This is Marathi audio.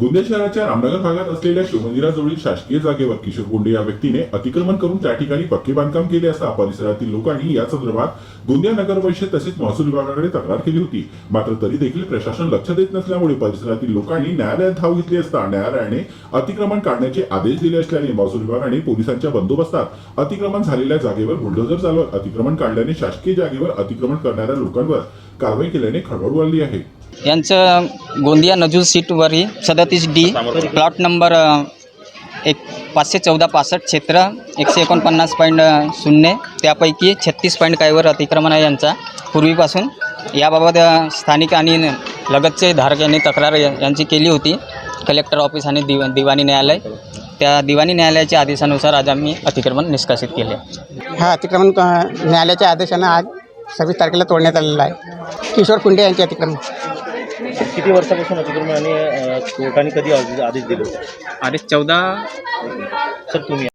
गोंदिया शहराच्या रामनगर भागात असलेल्या शिवमंदिराजवळील शासकीय जागेवर किशोर गुंडे या व्यक्तीने अतिक्रमण करून त्या ठिकाणी पक्के बांधकाम केले असता परिसरातील लोकांनी या संदर्भात गोंदिया नगर परिषद तसेच महसूल विभागाकडे तक्रार केली होती. मात्र तरी देखील प्रशासन लक्ष देत नसल्यामुळे परिसरातील लोकांनी न्यायालयात धाव घेतली असता न्यायालयाने अतिक्रमण काढण्याचे आदेश दिले असल्याने महसूल विभागाने पोलिसांच्या बंदोबस्तात अतिक्रमण झालेल्या जागेवर बुलडोझर चालवत अतिक्रमण काढल्याने शासकीय जागेवर अतिक्रमण करणाऱ्या लोकांवर कारवाई केल्याने खळबळ उडाली आहे. यांचं गोंदिया नजूल सीटवरील सदतीस डी प्लॉट नंबर एक पाचशे चौदा पासष्ट क्षेत्र एकशे एकोणपन्नास पॉईंट शून्य त्यापैकी छत्तीस पॉईंट काहीवर अतिक्रमण आहे यांचा. पूर्वीपासून याबाबत स्थानिक आणि लगतचे धारक यांनी तक्रार यांची केली होती. कलेक्टर ऑफिस आणि दिवा दिवाणी न्यायालय. त्या दिवाणी न्यायालयाच्या आदेशानुसार आज आम्ही अतिक्रमण निष्कासित केले. हा अतिक्रमण न्यायालयाच्या आदेशानं आज सव्वीस तारखेला तोडण्यात आलेलं आहे. किशोर कुंडे यांचे अतिक्रमण. किती वर्षापासून अतिक्रमण आणि अ, कोर्टाने कधी आदेश आदेश दिले होते? आदेश चौदा. सर तुम्ही